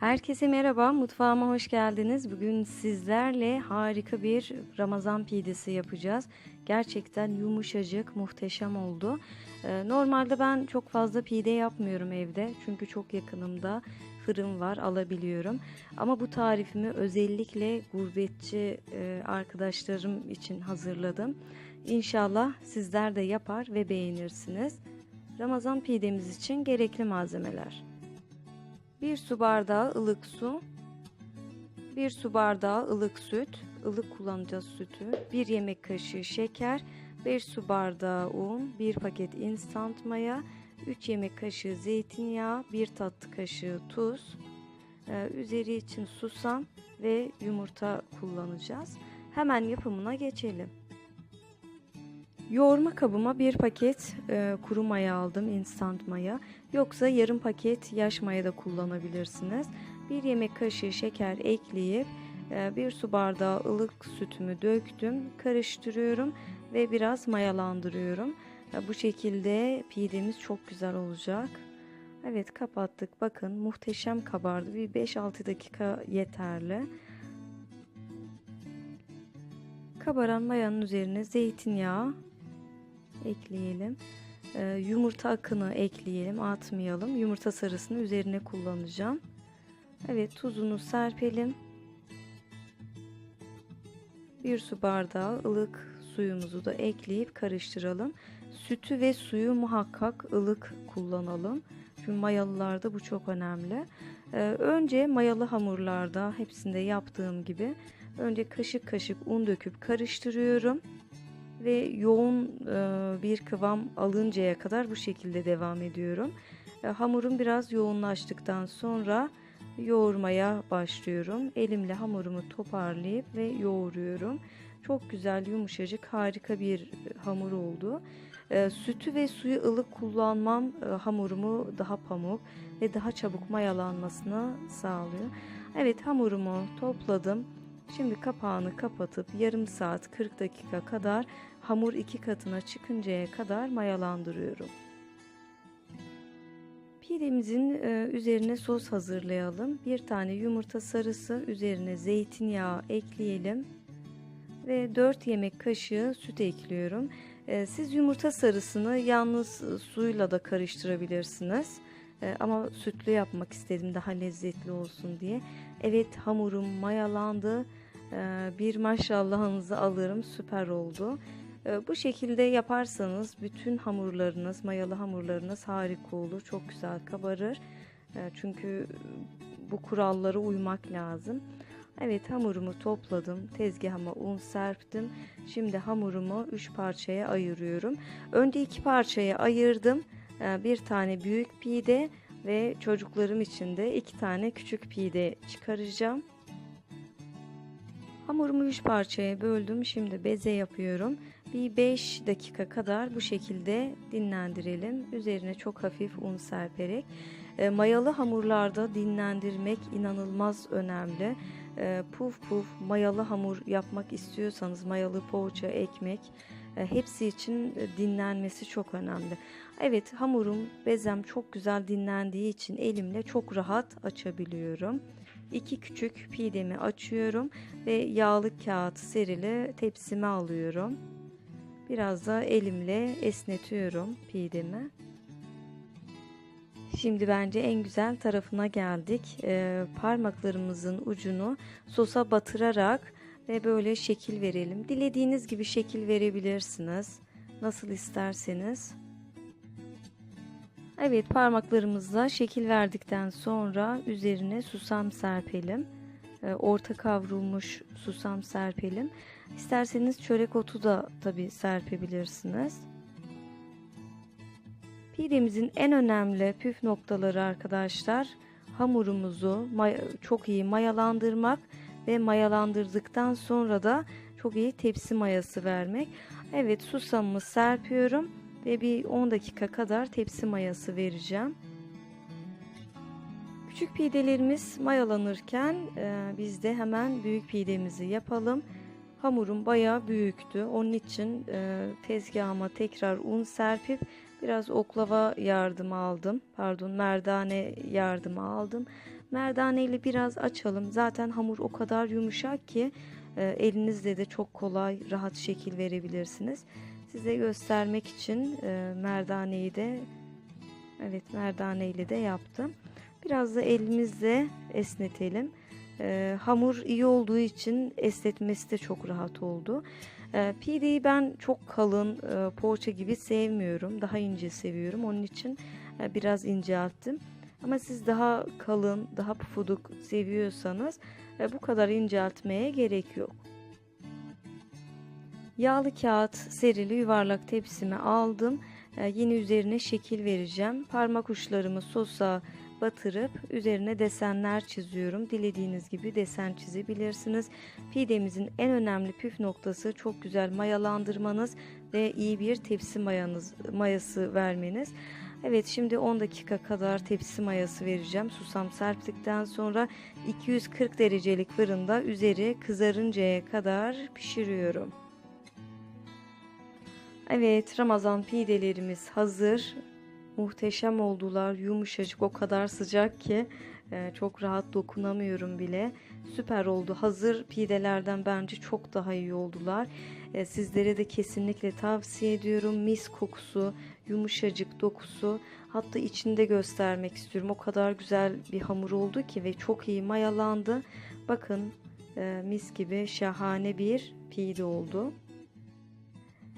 Herkese merhaba, mutfağıma hoş geldiniz. Bugün sizlerle harika bir Ramazan pidesi yapacağız. Gerçekten yumuşacık, muhteşem oldu. Ee, Normalde ben çok fazla pide yapmıyorum evde. Çünkü çok yakınımda fırın var, alabiliyorum. Ama bu tarifimi özellikle gurbetçi e, arkadaşlarım için hazırladım. İnşallah sizler de yapar ve beğenirsiniz. Ramazan pidemiz için gerekli malzemeler. 1 su bardağı ılık su, 1 su bardağı ılık süt, ılık kullanacağız sütü, 1 yemek kaşığı şeker, 5 su bardağı un, 1 paket instant maya, 3 yemek kaşığı zeytinyağı, 1 tatlı kaşığı tuz, ee, üzeri için susam ve yumurta kullanacağız. Hemen yapımına geçelim. Yoğurma kabıma bir paket e, kuru maya aldım, instant maya. Yoksa yarım paket yaş maya da kullanabilirsiniz. Bir yemek kaşığı şeker ekleyip e, bir su bardağı ılık sütümü döktüm, karıştırıyorum ve biraz mayalandırıyorum. E, bu şekilde pidemiz çok güzel olacak. Evet kapattık. Bakın muhteşem kabardı. Bir 5-6 dakika yeterli. Kabaran mayanın üzerine zeytinyağı ekleyelim. Ee, yumurta akını ekleyelim, atmayalım. Yumurta sarısını üzerine kullanacağım. Evet, tuzunu serpelim. Bir su bardağı ılık suyumuzu da ekleyip karıştıralım. Sütü ve suyu muhakkak ılık kullanalım. Çünkü mayalılarda bu çok önemli. Ee, önce mayalı hamurlarda hepsinde yaptığım gibi önce kaşık kaşık un döküp karıştırıyorum ve yoğun e, bir kıvam alıncaya kadar bu şekilde devam ediyorum. E, hamurum biraz yoğunlaştıktan sonra yoğurmaya başlıyorum. Elimle hamurumu toparlayıp ve yoğuruyorum. Çok güzel, yumuşacık, harika bir hamur oldu. E, sütü ve suyu ılık kullanmam hamurumu daha pamuk ve daha çabuk mayalanmasını sağlıyor. Evet hamurumu topladım. Şimdi kapağını kapatıp yarım saat 40 dakika kadar hamur iki katına çıkıncaya kadar mayalandırıyorum. Pidemizin üzerine sos hazırlayalım. Bir tane yumurta sarısı üzerine zeytinyağı ekleyelim ve 4 yemek kaşığı süt ekliyorum. Siz yumurta sarısını yalnız suyla da karıştırabilirsiniz. Ama sütlü yapmak istedim daha lezzetli olsun diye. Evet hamurum mayalandı. Bir maşallahınızı alırım süper oldu. Bu şekilde yaparsanız bütün hamurlarınız, mayalı hamurlarınız harika olur. Çok güzel kabarır. Çünkü bu kurallara uymak lazım. Evet hamurumu topladım. Tezgahıma un serptim. Şimdi hamurumu 3 parçaya ayırıyorum. Önce 2 parçaya ayırdım. Bir tane büyük pide ve çocuklarım için de 2 tane küçük pide çıkaracağım. Hamurumu 3 parçaya böldüm. Şimdi beze yapıyorum. Bir 5 dakika kadar bu şekilde dinlendirelim. Üzerine çok hafif un serperek. E, mayalı hamurlarda dinlendirmek inanılmaz önemli. E, puf puf mayalı hamur yapmak istiyorsanız mayalı poğaça, ekmek hepsi için dinlenmesi çok önemli. Evet hamurum bezem çok güzel dinlendiği için elimle çok rahat açabiliyorum. İki küçük pidemi açıyorum ve yağlı kağıt serili tepsime alıyorum. Biraz da elimle esnetiyorum pidemi. Şimdi bence en güzel tarafına geldik. Ee, parmaklarımızın ucunu sosa batırarak ve böyle şekil verelim. Dilediğiniz gibi şekil verebilirsiniz. Nasıl isterseniz. Evet parmaklarımızla şekil verdikten sonra üzerine susam serpelim. Ee, orta kavrulmuş susam serpelim. İsterseniz çörek otu da tabi serpebilirsiniz. Pidemizin en önemli püf noktaları arkadaşlar hamurumuzu çok iyi mayalandırmak ve mayalandırdıktan sonra da çok iyi tepsi mayası vermek. Evet susamımı serpiyorum ve bir 10 dakika kadar tepsi mayası vereceğim. Küçük pidelerimiz mayalanırken e, biz de hemen büyük pidemizi yapalım. Hamurum bayağı büyüktü. Onun için e, tezgahıma tekrar un serpip Biraz oklava yardımı aldım. Pardon, merdane yardımı aldım. Merdane ile biraz açalım. Zaten hamur o kadar yumuşak ki e, elinizle de çok kolay, rahat şekil verebilirsiniz. Size göstermek için e, merdaneyi de evet merdane ile de yaptım. Biraz da elimizle esnetelim. E, hamur iyi olduğu için esnetmesi de çok rahat oldu. E, ben çok kalın e, poğaça gibi sevmiyorum. Daha ince seviyorum. Onun için e, biraz incelttim. Ama siz daha kalın, daha pufuduk seviyorsanız e, bu kadar inceltmeye gerek yok. Yağlı kağıt serili yuvarlak tepsimi aldım. E, yine üzerine şekil vereceğim. Parmak uçlarımı sosa batırıp üzerine desenler çiziyorum. Dilediğiniz gibi desen çizebilirsiniz. Pidemizin en önemli püf noktası çok güzel mayalandırmanız ve iyi bir tepsi mayanız, mayası vermeniz. Evet şimdi 10 dakika kadar tepsi mayası vereceğim. Susam serptikten sonra 240 derecelik fırında üzeri kızarıncaya kadar pişiriyorum. Evet Ramazan pidelerimiz hazır. Muhteşem oldular. Yumuşacık o kadar sıcak ki e, çok rahat dokunamıyorum bile. Süper oldu. Hazır pidelerden bence çok daha iyi oldular. E, sizlere de kesinlikle tavsiye ediyorum. Mis kokusu, yumuşacık dokusu. Hatta içinde göstermek istiyorum. O kadar güzel bir hamur oldu ki ve çok iyi mayalandı. Bakın e, mis gibi şahane bir pide oldu.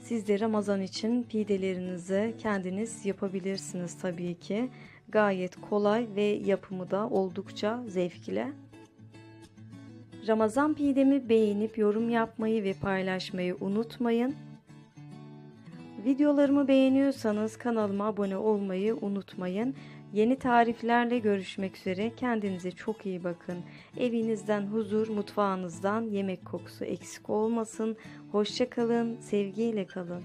Siz de Ramazan için pidelerinizi kendiniz yapabilirsiniz tabii ki. Gayet kolay ve yapımı da oldukça zevkli. Ramazan pidemi beğenip yorum yapmayı ve paylaşmayı unutmayın. Videolarımı beğeniyorsanız kanalıma abone olmayı unutmayın. Yeni tariflerle görüşmek üzere. Kendinize çok iyi bakın. Evinizden huzur, mutfağınızdan yemek kokusu eksik olmasın. Hoşça kalın, sevgiyle kalın.